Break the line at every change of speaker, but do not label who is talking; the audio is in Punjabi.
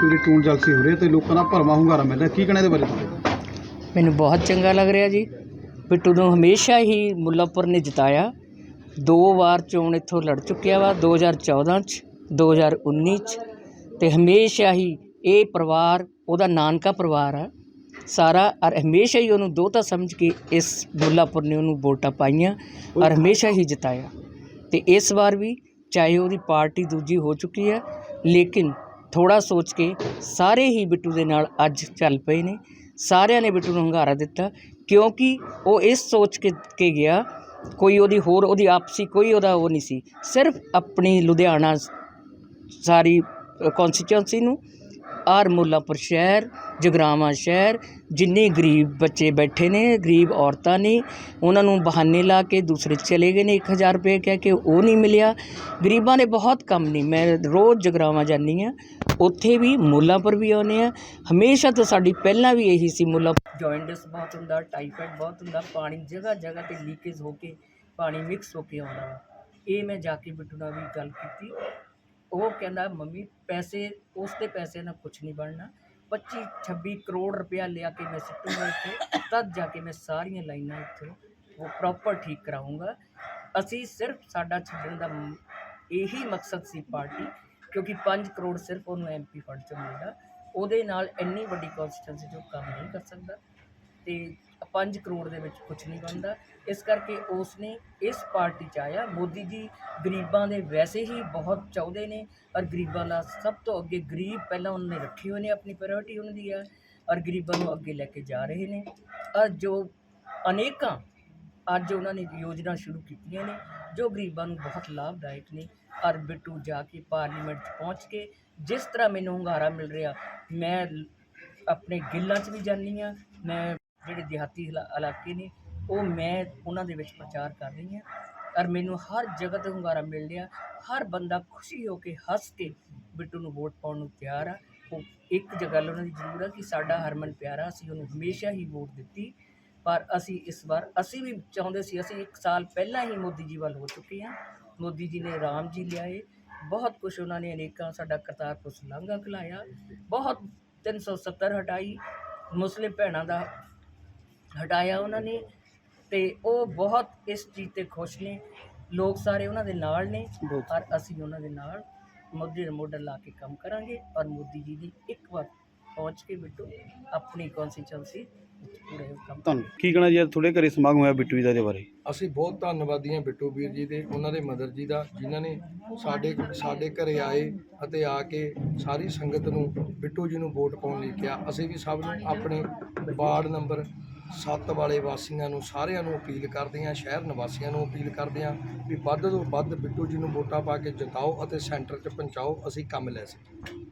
ਚੋਣ ਜਲਸੀ ਹੋ ਰਹੀ ਹੈ ਤੇ ਲੋਕਾਂ ਦਾ ਭਰਮਾ ਹੁੰਗਾਰਾ ਮਿਲ ਰਿਹਾ। ਕੀ ਕਹਿਣਾ ਇਹਦੇ ਬਾਰੇ ਤੁਹਾਡੇ
ਮੈਨੂੰ ਬਹੁਤ ਚੰਗਾ ਲੱਗ ਰਿਹਾ ਜੀ। ਬਿੱਟੂ ਨੂੰ ਹਮੇਸ਼ਾ ਹੀ ਮੁੱਲਾਪੁਰ ਨੇ ਜਿਤਾਇਆ। ਦੋ ਵਾਰ ਚੋਣ ਇੱਥੋਂ ਲੜ ਚੁੱਕਿਆ ਵਾ 2014 ਚ 2019 ਚ ਤੇ ਹਮੇਸ਼ਾ ਹੀ ਇਹ ਪਰਿਵਾਰ, ਉਹਦਾ ਨਾਨਕਾ ਪਰਿਵਾਰ ਆ। ਸਾਰਾ ਔਰ ਹਮੇਸ਼ਾ ਹੀ ਉਹਨੂੰ ਦੋਤਾ ਸਮਝ ਕੇ ਇਸ ਮੁੱਲਾਪੁਰ ਨੇ ਉਹਨੂੰ ਵੋਟਾਂ ਪਾਈਆਂ ਔਰ ਹਮੇਸ਼ਾ ਹੀ ਜਿਤਾਇਆ। ਤੇ ਇਸ ਵਾਰ ਵੀ ਚਾਹੇ ਉਹਦੀ ਪਾਰਟੀ ਦੂਜੀ ਹੋ ਚੁੱਕੀ ਹੈ, ਲੇਕਿਨ ਥੋੜਾ ਸੋਚ ਕੇ ਸਾਰੇ ਹੀ ਬਿੱਟੂ ਦੇ ਨਾਲ ਅੱਜ ਚੱਲ ਪਏ ਨੇ। ਸਾਰਿਆਂ ਨੇ ਬਿੱਟੂ ਨੂੰ ਹੰਗਾਰਾ ਦਿੱਤਾ, ਕਿਉਂਕਿ ਉਹ ਇਸ ਸੋਚ ਕੇ ਕੇ ਗਿਆ, ਕੋਈ ਉਹਦੀ ਹੋਰ, ਉਹਦੀ ਆਪਸੀ ਕੋਈ ਉਹਦਾ ਉਹ ਨਹੀਂ ਸੀ। ਸਿਰਫ ਆਪਣੀ ਲੁਧਿਆਣਾ ਸਾਰੀ ਕੌਂਸਟੀਚੁਐਂਸੀ ਨੂੰ, ਆਰ ਮੁੱਲਾਪੁਰ ਸ਼ਹਿਰ, ਜਗਰਾਵਾਂ ਸ਼ਹਿਰ, ਜਿੰਨੇ ਗਰੀਬ ਬੱਚੇ ਬੈਠੇ ਨੇ, ਗਰੀਬ ਔਰਤਾਂ ਨੇ, ਉਹਨਾਂ ਨੂੰ ਬਹਾਨੇ ਲਾ ਕੇ ਦੂਸਰੇ ਚਲੇ ਗਏ ਨੇ 1000 ਰੁਪਏ ਕਹਿ ਕੇ ਉਹ ਨਹੀਂ ਮਿਲਿਆ। ਗਰੀਬਾਂ ਨੇ ਬਹੁਤ ਕੰਮ ਨਹੀਂ ਮੈਂ ਰੋਜ਼ ਜਗਰਾਵਾਂ ਜਾਂਦੀ ਆ ਉੱਥੇ ਵੀ ਮੁੱਲਾਂਪੁਰ ਵੀ ਆਉਂਦੇ ਆ। ਹਮੇਸ਼ਾ ਤੋਂ ਸਾਡੀ ਪਹਿਲਾਂ ਵੀ ਇਹੀ ਸੀ ਮੁੱਲਾ ਜੌਇੰਟਸ ਬਹੁਤ ਹੁੰਦਾ ਟਾਈਫਾਇਡ ਬਹੁਤ ਹੁੰਦਾ, ਪਾਣੀ ਜਗ੍ਹਾ ਜਗ੍ਹਾ ਤੇ ਲੀਕੇਜ ਹੋ ਕੇ ਪਾਣੀ ਮਿਕਸ ਹੋ ਕੇ ਆਉਂਦਾ ਵਾ। ਇਹ ਮੈਂ ਜਾ ਕੇ ਬਿੱਟੂ ਨਾਲ ਵੀ ਗੱਲ ਕੀਤੀ। ਉਹ ਕਹਿੰਦਾ, ਮੰਮੀ, ਪੈਸੇ, ਉਸ ਦੇ ਪੈਸੇ ਨਾਲ ਕੁਝ ਨਹੀਂ ਬਣਨਾ। 25 26 ਕਰੋੜ ਰੁਪਇਆ ਲਿਆ ਕੇ ਮੈਂ ਸਿੱਟੂਗਾ ਇੱਥੇ। ਤਦ ਜਾ ਕੇ ਮੈਂ ਸਾਰੀਆਂ ਲਾਈਨਾਂ ਇੱਥੋਂ ਉਹ ਪ੍ਰੋਪਰ ਠੀਕ ਕਰਾਉਂਗਾ ਅਸੀਂ ਸਿਰਫ ਸਾਡਾ ਛੱਡਣ ਦਾ ਇਹੀ ਮਕਸਦ ਸੀ ਪਾਰਟੀ। ਕਿਉਂਕਿ 5 ਕਰੋੜ ਸਿਰਫ ਉਹਨੂੰ ਐਮਪੀ ਫੰਡ ਚੋਂ ਮਿਲਦਾ। ਉਹਦੇ ਨਾਲ ਇੰਨੀ ਵੱਡੀ ਕਨਸਟੀਟੈਂਸੀ 'ਚ ਉਹ ਕੰਮ ਨਹੀਂ ਕਰ ਸਕਦਾ। ਤੇ 5 ਕਰੋੜ ਦੇ ਵਿੱਚ ਕੁਝ ਨਹੀਂ ਬਣਦਾ। ਇਸ ਕਰਕੇ ਉਸ ਨੇ ਇਸ ਪਾਰਟੀ 'ਚ ਆਇਆ। ਮੋਦੀ ਜੀ ਗਰੀਬਾਂ ਦੇ ਵੈਸੇ ਹੀ ਬਹੁਤ ਚਾਹੁੰਦੇ ਨੇ ਔਰ ਗਰੀਬਾਂ ਦਾ ਸਭ ਤੋਂ ਅੱਗੇ ਗਰੀਬ ਪਹਿਲਾਂ ਉਹਨਾਂ ਨੇ ਰੱਖੇ ਹੋਏ ਨੇ, ਆਪਣੀ ਪ੍ਰਾਇੋਰਟੀ ਉਹਨਾਂ ਦੀ ਹੈ ਔਰ ਗਰੀਬਾਂ ਨੂੰ ਅੱਗੇ ਲੈ ਕੇ ਜਾ ਰਹੇ ਨੇ। ਔਰ ਜੋ ਅਨੇਕਾਂ ਅੱਜ ਉਹਨਾਂ ਨੇ ਯੋਜਨਾ ਸ਼ੁਰੂ ਕੀਤੀਆਂ ਨੇ, ਜੋ ਗਰੀਬਾਂ ਨੂੰ ਬਹੁਤ ਲਾਭਦਾਇਕ ਨੇ। ਔਰ ਬਿੱਟੂ ਜਾ ਕੇ ਪਾਰਲੀਮੈਂਟ 'ਚ ਪਹੁੰਚ ਕੇ ਜਿਸ ਤਰ੍ਹਾਂ ਮੈਨੂੰ ਹੁੰਗਾਰਾ ਮਿਲ ਰਿਹਾ, ਮੈਂ ਆਪਣੇ ਗਿੱਲਾਂ 'ਚ ਵੀ ਜਾਂਦੀ ਹਾਂ, ਮੈਂ ਜਿਹੜੇ ਦਿਹਾਤੀ ਇਲਾਕੇ ਨੇ, ਉਹ ਮੈਂ ਉਹਨਾਂ ਦੇ ਵਿੱਚ ਪ੍ਰਚਾਰ ਕਰ ਰਹੀ ਹਾਂ। ਔਰ ਮੈਨੂੰ ਹਰ ਜਗ੍ਹਾ ਤੇ ਹੁੰਗਾਰਾ ਮਿਲ ਰਿਹਾ, ਹਰ ਬੰਦਾ ਖੁਸ਼ੀ ਹੋ ਕੇ ਹੱਸ ਕੇ ਬਿੱਟੂ ਨੂੰ ਵੋਟ ਪਾਉਣ ਨੂੰ ਤਿਆਰ ਆ। ਉਹ ਇੱਕ ਜਗ੍ਹਾ ਉਹਨਾਂ ਦੀ ਜ਼ਰੂਰ ਆ ਕਿ ਸਾਡਾ ਹਰਮਨ ਪਿਆਰਾ, ਅਸੀਂ ਉਹਨੂੰ ਹਮੇਸ਼ਾ ਹੀ ਵੋਟ ਦਿੱਤੀ ਪਰ ਅਸੀਂ ਇਸ ਵਾਰ, ਅਸੀਂ ਵੀ ਚਾਹੁੰਦੇ ਸੀ, ਅਸੀਂ ਇੱਕ ਸਾਲ ਪਹਿਲਾਂ ਹੀ ਮੋਦੀ ਜੀ ਵੱਲ ਹੋ ਚੁੱਕੇ ਹਾਂ। ਮੋਦੀ ਜੀ ਨੇ ਰਾਮ ਜੀ ਲਿਆਏ, ਬਹੁਤ ਕੁਝ ਉਹਨਾਂ ਨੇ ਅਨੇਕਾਂ ਸਾਡਾ ਕਰਤਾਰਪੁਰ ਲਾਂਘਾ ਖਿਲਾਇਆ ਬਹੁਤ 370 ਹਟਾਈ, ਮੁਸਲਿਮ ਭੈਣਾਂ ਦਾ ਹਟਾਇਆ ਉਹਨਾਂ ਨੇ ਤੇ ਉਹ ਬਹੁਤ ਇਸ ਚੀਜ਼ ਤੇ ਖੁਸ਼ ਨੇ, ਲੋਕ ਸਾਰੇ ਉਹਨਾਂ ਦੇ ਨਾਲ ਨੇ, ਔਰ ਅਸੀਂ ਉਹਨਾਂ ਦੇ ਨਾਲ ਮੋਦੀ ਨਾਲ ਮੋਢਾ ਲਾ ਕੇ ਕੰਮ ਕਰਾਂਗੇ, ਔਰ ਮੋਦੀ ਜੀ ਦੀ ਇੱਕ ਵਾਰ ਪਹੁੰਚ ਕੇ ਬਿੱਟੂ ਆਪਣੀ ਕੌਂਸਟੀਚੁਐਂਸੀ
ਤੁਹਾਨੂੰ ਕੀ ਕਹਿਣਾ ਜੀ? ਅੱਜ ਤੁਹਾਡੇ ਘਰੇ ਸਮਾਗਮ ਹੋਇਆ ਬਿੱਟੂ ਜੀ ਦਾ ਦੇ ਬਾਰੇ।
ਅਸੀਂ ਬਹੁਤ ਧੰਨਵਾਦੀ ਹਾਂ ਬਿੱਟੂ ਵੀਰ ਜੀ ਦੇ, ਉਹਨਾਂ ਦੇ ਮਦਰ ਜੀ ਦਾ, ਜਿਨ੍ਹਾਂ ਨੇ ਸਾਡੇ ਸਾਡੇ ਘਰੇ ਆਏ ਅਤੇ ਆ ਕੇ ਸਾਰੀ ਸੰਗਤ ਨੂੰ, ਬਿੱਟੂ ਜੀ ਨੂੰ ਵੋਟ ਪਾਉਣ ਲਈ ਕਿਹਾ। ਅਸੀਂ ਵੀ ਸਭ ਨੂੰ ਆਪਣੇ ਵਾਰਡ ਨੰਬਰ 7 ਵਾਲੇ ਵਾਸੀਆਂ ਨੂੰ ਸਾਰਿਆਂ ਨੂੰ ਅਪੀਲ ਕਰਦੇ ਹਾਂ, ਸ਼ਹਿਰ ਨਿਵਾਸੀਆਂ ਨੂੰ ਅਪੀਲ ਕਰਦੇ ਹਾਂ ਵੀ ਵੱਧ ਤੋਂ ਵੱਧ ਬਿੱਟੂ ਜੀ ਨੂੰ ਵੋਟਾਂ ਪਾ ਕੇ ਜਿਤਾਓ ਅਤੇ ਸੈਂਟਰ 'ਚ ਪਹੁੰਚਾਓ। ਅਸੀਂ ਕੰਮ ਲੈ ਸਕੀਏ।